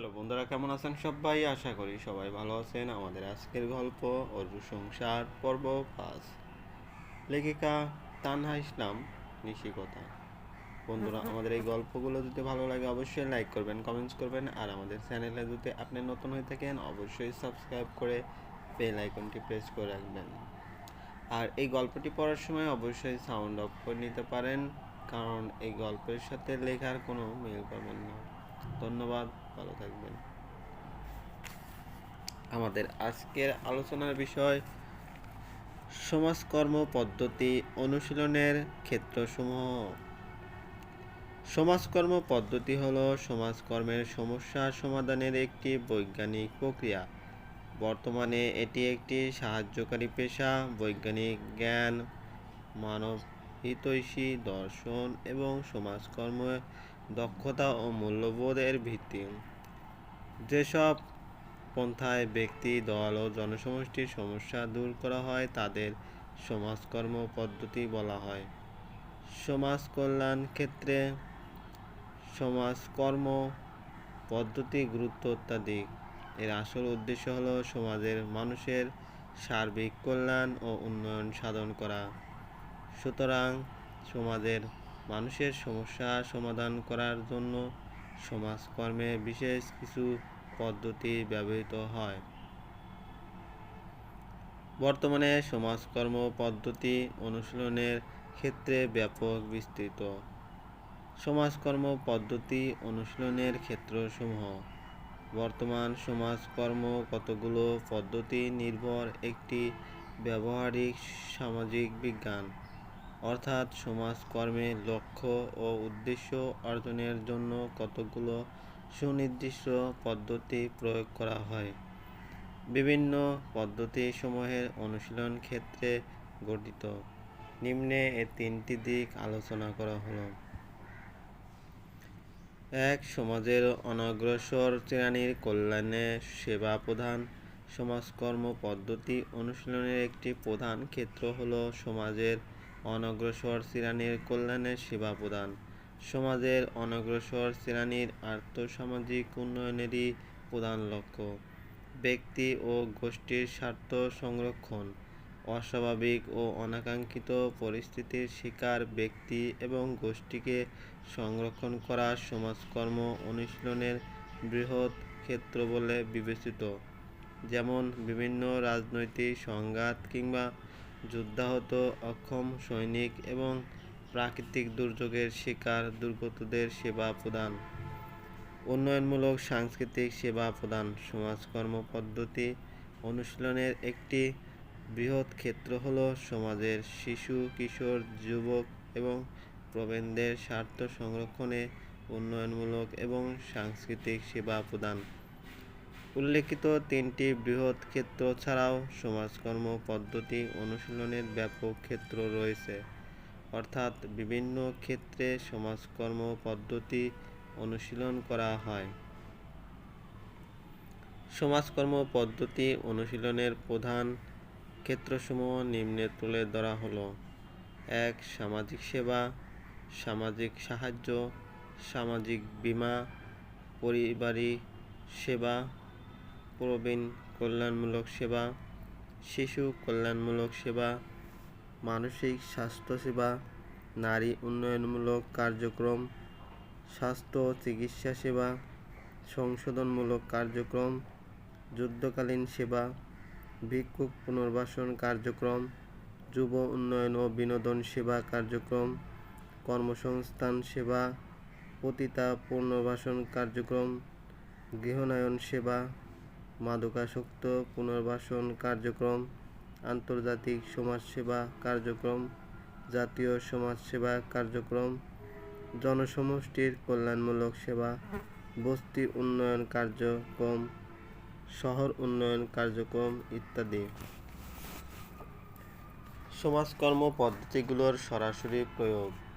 Hello বন্ধুরা কেমন আছেন সবাই? আশা করি সবাই ভালো আছেন। আমাদের আজকের গল্প অরু সংসার পর্ব পাঁচ। লেখিকা তানহা ইসলাম নিশিকথা বন্ধুরা আমাদের এই গল্পগুলো যদি ভালো লাগে অবশ্যই লাইক করবেন কমেন্টস করবেন আর আমাদের চ্যানেলে যদি আপনি নতুন হয়ে থাকেন অবশ্যই সাবস্ক্রাইব করে বেল আইকনটি প্রেস করে রাখবেন। আর এই গল্পটি পড়ার সময় অবশ্যই সাউন্ড অফ করে নিতে পারেন কারণ এই গল্পের সাথে লেখার কোনো মিল পাবেন না। ধন্যবাদ। ভালো থাকবেন। আমাদের আজকের আলোচনার বিষয়, সমাজকর্ম পদ্ধতি অনুশীলনের ক্ষেত্রসমূহ। সমাজকর্ম পদ্ধতি হলো সমাজকর্মের সমস্যা সমাধানের একটি বৈজ্ঞানিক প্রক্রিয়া। বর্তমানে এটি একটি সাহায্যকারী পেশা, বৈজ্ঞানিক জ্ঞান মানব হিতৈষী দর্শন এবং সমাজকর্ম দক্ষতা ও মূল্যবোধের ভিত্তি। যেসব পন্থায় ব্যক্তি, দল ও জনসমষ্টির সমস্যা দূর করা হয়, তাদের সমাজকর্ম পদ্ধতি বলা হয়। সমাজ কল্যাণ ক্ষেত্রে সমাজকর্ম পদ্ধতি গুরুত্ব অত্যাধিক। এর আসল উদ্দেশ্য হল সমাজের মানুষের সার্বিক কল্যাণ ও উন্নয়ন সাধন করা। সুতরাং সমাজের মানুষের সমস্যা সমাধান করার জন্য সমাজকর্মে বিশেষ কিছু পদ্ধতি ব্যবহৃত হয়। বর্তমানে সমাজকর্ম পদ্ধতি অনুশীলনের ক্ষেত্রে ব্যাপক বিস্তৃত। সমাজকর্ম পদ্ধতি অনুশীলনের ক্ষেত্রসমূহ। বর্তমান সমাজকর্ম কতগুলো পদ্ধতি নির্ভর একটি ব্যবহারিক সামাজিক বিজ্ঞান। অর্থাৎ সমাজকর্মের লক্ষ্য ও উদ্দেশ্য অর্জনের জন্য কতগুলো সুনির্দিষ্ট পদ্ধতি প্রয়োগ করা হয়। বিভিন্ন পদ্ধতিসমূহের অনুশীলন ক্ষেত্রে গঠিত। নিম্নে এ তিনটি দিক আলোচনা করা হলো। এক, সমাজের অনগ্রসর শ্রেণির কল্যাণে সেবা প্রধান সমাজকর্ম পদ্ধতি অনুশীলনের একটি প্রধান ক্ষেত্র হল সমাজের অনগ্রসর শ্রেণির কল্যাণে সেবা প্রদান। সমাজের অনগ্রসর শ্রেণির আর্থসামাজিক উন্নয়নেরই প্রধান লক্ষ্য। ব্যক্তি ও গোষ্ঠীর স্বার্থ সংরক্ষণ। অস্বাভাবিক ও অনাকাঙ্ক্ষিত পরিস্থিতির শিকার ব্যক্তি এবং গোষ্ঠীকে সংরক্ষণ করা সমাজকর্ম অনুশীলনের বৃহৎ ক্ষেত্র বলে বিবেচিত। যেমন বিভিন্ন রাজনৈতিক সংঘাত কিংবা যুদ্ধাহত অক্ষম সৈনিক এবং প্রাকৃতিক দুর্যোগের শিকার দুর্গতদের সেবা প্রদান। উন্নয়নমূলক সাংস্কৃতিক সেবা প্রদান। সমাজকর্ম পদ্ধতি অনুশীলনের একটি বৃহৎ ক্ষেত্র হল সমাজের শিশু, কিশোর, যুবক এবং প্রবীণদের স্বার্থ সংরক্ষণে উন্নয়নমূলক এবং সাংস্কৃতিক সেবা প্রদান। উল্লেখিত তিনটি বৃহৎ ক্ষেত্র ছাড়াও সমাজকর্ম পদ্ধতি অনুশীলনের ব্যাপক ক্ষেত্র রয়েছে। অর্থাৎ বিভিন্ন ক্ষেত্রে সমাজকর্ম পদ্ধতি অনুশীলন করা হয়। সমাজকর্ম পদ্ধতি অনুশীলনের প্রধান ক্ষেত্রসমূহ নিম্নে তুলে ধরা হলো, এক, সামাজিক সেবা, সামাজিক সাহায্য, সামাজিক বীমা, পরিবারিক সেবা প্রবীণ কল্যাণমূলক সেবা, শিশু কল্যাণমূলক সেবা, মানসিক স্বাস্থ্যসেবা নারী উন্নয়নমূলক কার্যক্রম, স্বাস্থ্য চিকিৎসা সেবা, সংশোধনমূলক কার্যক্রম, যুদ্ধকালীন সেবা, ভিক্ষুক পুনর্বাসন কার্যক্রম, যুব উন্নয়ন ও বিনোদন সেবা কার্যক্রম, কর্মসংস্থান সেবা পতিতা পুনর্বাসন কার্যক্রম, গৃহনায়ন সেবা মাদকাসক্ত পুনর্বাসন কার্যক্রম, আন্তর্জাতিক সমাজসেবা কার্যক্রম, জাতীয় সমাজসেবা কার্যক্রম, জনসমষ্টির কল্যাণমূলক সেবা, বস্তি উন্নয়ন কার্যক্রম, শহর উন্নয়ন কার্যক্রম ইত্যাদি। সমাজকর্ম পদ্ধতিগুলোর সরাসরি প্রয়োগ।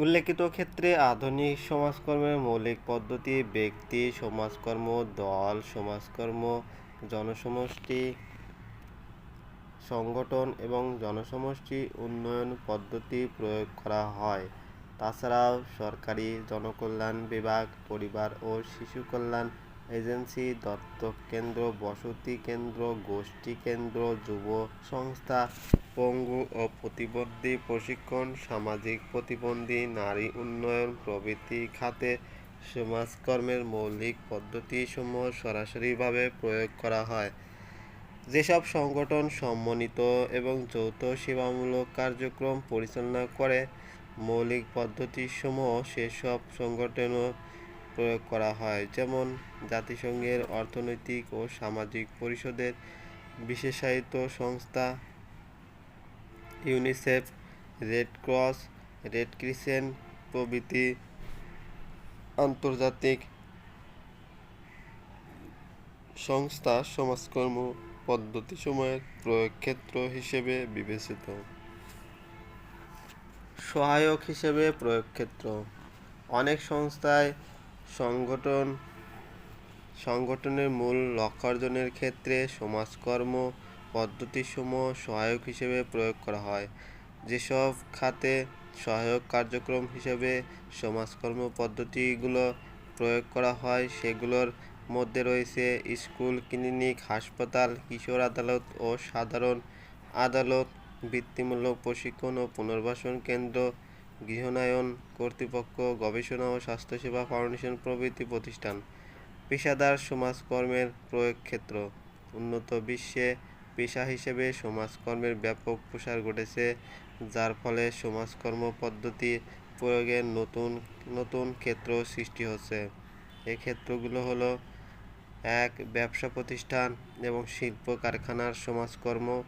উল্লেখিত ক্ষেত্রে আধুনিক সমাজকর্মের মৌলিক পদ্ধতি, ব্যক্তি, সমাজকর্ম, দল, সমাজকর্ম, জনসমষ্টি, সংগঠন এবং জনসমষ্টি উন্নয়ন পদ্ধতি প্রয়োগ করা হয়। তাছাড়াও সরকারি জনকল্যাণ বিভাগ, পরিবার ও শিশু কল্যাণ এজেন্সি, দত্তক কেন্দ্র, বসতি কেন্দ্র, গোষ্ঠী কেন্দ্র, যুব সংস্থা, পঙ্গু ও প্রতিবন্ধী প্রশিক্ষণ, সামাজিক প্রতিবন্ধী, নারী উন্নয়ন প্রভৃতি খাতে সমাজকর্মের মৌলিক পদ্ধতিসমূহ সরাসরিভাবে প্রয়োগ করা হয়। যেসব সংগঠন সম্মানিত এবং যৌথ সেবামূলক কার্যক্রম পরিচালনা করে, মৌলিক পদ্ধতিসমূহ সেসব সংগঠনও প্রয়োগ করা হয়। যেমন, জাতিসংঘের অর্থনৈতিক ও সামাজিক পরিষদের বিশেষায়িত সংস্থা UNICEF, red cross, red crescent প্রভৃতি আন্তর্জাতিক সংস্থা সমাজকর্ম পদ্ধতিসমূহের প্রয়োগ ক্ষেত্র হিসেবে বিবেচিত। সহায়ক হিসেবে প্রয়োগ ক্ষেত্র অনেক সংস্থায় সংগঠন, সংগঠনের মূল লক্ষ্য অর্জনের ক্ষেত্রে সমাজকর্ম পদ্ধতিসমূহ সহায়ক হিসেবে প্রয়োগ করা হয়। যেসব খাতে সহায়ক কার্যক্রম হিসেবে সমাজকর্ম পদ্ধতিগুলো প্রয়োগ করা হয়, সেগুলোর মধ্যে রয়েছে স্কুল, ক্লিনিক, হাসপাতাল, কিশোর আদালত ও সাধারণ আদালত, বৃত্তিমূলক প্রশিক্ষণ ও পুনর্বাসন কেন্দ্র গৃহায়ন কর্তৃপক্ষ, গবেষণা ও স্বাস্থ্যসেবা ফাউন্ডেশন প্রভৃতি প্রতিষ্ঠান, পেশাদার সমাজকর্মের প্রয়োগ ক্ষেত্র উন্নত বিশ্বে পেশা হিসেবে সমাজকর্মের ব্যাপক প্রসার ঘটেছে, যার ফলে সমাজকর্ম পদ্ধতি প্রয়োগের নতুন নতুন ক্ষেত্র সৃষ্টি হচ্ছে। এই ক্ষেত্রগুলো হলো, এক, ব্যবসা প্রতিষ্ঠান এবং শিল্প কারখানার সমাজকর্ম,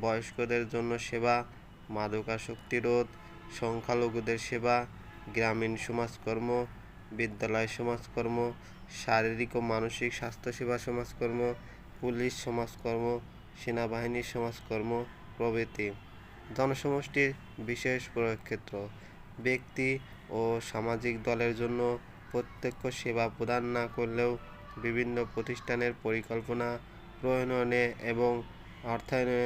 বয়স্কদের জন্য সেবা, মাদকাসক্তি রোধ সংখ্যালঘুদের সেবা, গ্রামীণ সমাজকর্ম, বিদ্যালয় সমাজকর্ম, শারীরিক ও মানসিক স্বাস্থ্যসেবা সমাজকর্ম, পুলিশ সমাজকর্ম সেনাবাহিনীর সমাজকর্ম প্রভৃতি জনসমষ্টির বিশেষ প্রয়োগ ক্ষেত্র ব্যক্তি ও সামাজিক দলের জন্য প্রত্যক্ষ সেবা প্রদান না করলেও বিভিন্ন প্রতিষ্ঠানের পরিকল্পনা, প্রণয়নে এবং অর্থায়নে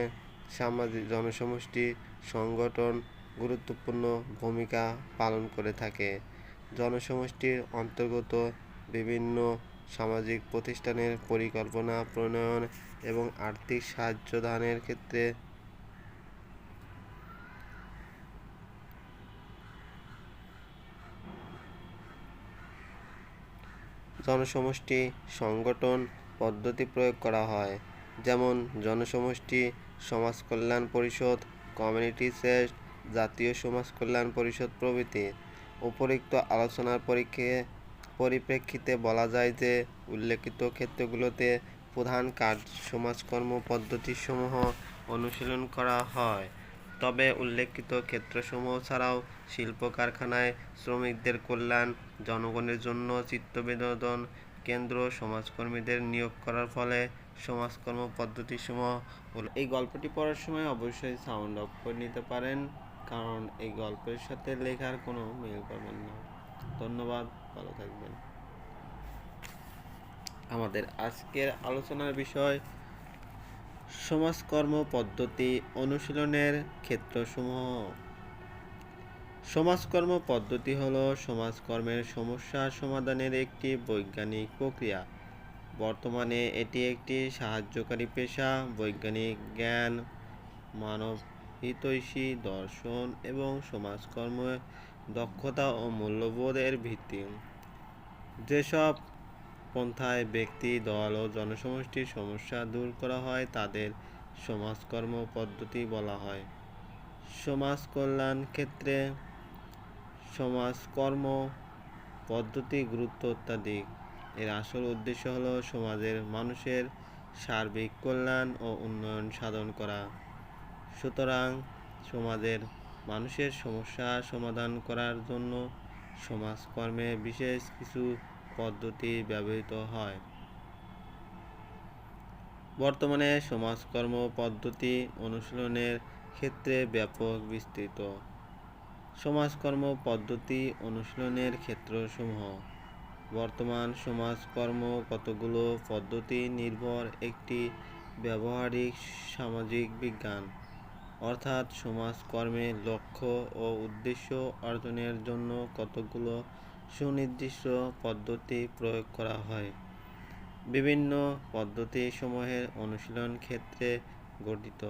সামাজিক জনসমষ্টি, সংগঠন গুরুত্বপূর্ণ ভূমিকা পালন করে থাকে। জনসমষ্টির অন্তর্গত বিভিন্ন সামাজিক প্রতিষ্ঠানের পরিকল্পনা, প্রণয়ন এবং আর্থিক সাহায্য দানের ক্ষেত্রে জনসমষ্টি সংগঠন পদ্ধতি প্রয়োগ করা হয়। যেমন, জনসমষ্টি সমাজ কল্যাণ পরিষদ, কমিউনিটি সেস্ট জাতীয় সমাজ কল্যাণ পরিষদ প্রভৃতি উপরিক্ত আলোচনার পরীক্ষে পরিপ্রেক্ষিতে বলা যায় যে উল্লেখিত ক্ষেত্রগুলোতে প্রধান কাজ সমাজকর্ম পদ্ধতিসমূহ অনুশীলন করা হয়। তবে উল্লেখিত ক্ষেত্রসমূহ ছাড়াও শিল্প কারখানায় শ্রমিকদের কল্যাণ, জনগণের জন্য চিত্তবিনোদন কেন্দ্র, সমাজকর্মীদের নিয়োগ করার ফলে সমাজকর্ম পদ্ধতিসমূহ এই গল্পটি পড়ার সময় অবশ্যই সাউন্ড অফ করে নিতে পারেন। কারণ এই গল্পের সাথে লেখার কোনো মিল পাবেন না। ধন্যবাদ, ভালো থাকবেন। আমাদের আজকের আলোচনার বিষয়, সমাজকর্ম পদ্ধতি অনুশীলনের ক্ষেত্রসমূহ। সমাজকর্ম পদ্ধতি হলো সমাজকর্মের সমস্যা সমাধানের একটি বৈজ্ঞানিক প্রক্রিয়া। বর্তমানে এটি একটি সাহায্যকারী পেশা, বৈজ্ঞানিক জ্ঞান, মানব হিতৈষী দর্শন এবং সমাজকর্ম, দক্ষতা ও মূল্যবোধের ভিত্তি। যেসব পন্থায় ব্যক্তি, দল ও জনসমষ্টির সমস্যা দূর করা হয়, তাদের সমাজকর্ম পদ্ধতি বলা হয়। সমাজ কল্যাণ ক্ষেত্রে সমাজকর্ম পদ্ধতি গুরুত্ব অত্যাধিক। এর আসল উদ্দেশ্য হলো সমাজের মানুষের সার্বিক কল্যাণ ও উন্নয়ন সাধন করা। সুতরাং সমাজের মানুষের সমস্যা সমাধান করার জন্য সমাজকর্মে বিশেষ কিছু পদ্ধতি ব্যবহৃত হয়। বর্তমানে সমাজকর্ম পদ্ধতি অনুশীলনের ক্ষেত্রে ব্যাপক বিস্তৃত। সমাজকর্ম পদ্ধতি অনুশীলনের ক্ষেত্রসমূহ। বর্তমান সমাজকর্ম কতগুলো পদ্ধতি নির্ভর একটি ব্যবহারিক সামাজিক বিজ্ঞান? অর্থাৎ সমাজকর্মে লক্ষ্য ও উদ্দেশ্য অর্জনের জন্য কতগুলো সুনির্দিষ্ট পদ্ধতি প্রয়োগ করা হয়। বিভিন্ন পদ্ধতিসমূহের অনুশীলন ক্ষেত্রে গঠিত।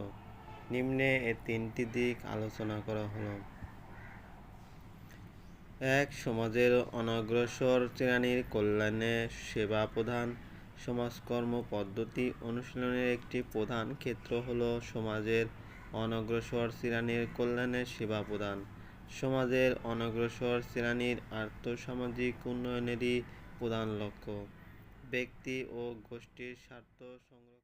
নিম্নে এ তিনটি দিক আলোচনা করা হলো। এক, সমাজের অনগ্রসর শ্রেণির কল্যাণে সেবা প্রধান সমাজকর্ম পদ্ধতি অনুশীলনের একটি প্রধান ক্ষেত্র হল সমাজের অনগ্রসর শ্রেণির কল্যাণে সেবা প্রদান। সমাজের অনগ্রসর শ্রেণির আর্থসামাজিক উন্নয়নেরই প্রধান লক্ষ্য। ব্যক্তি ও গোষ্ঠীর স্বার্থ সংগ্রহ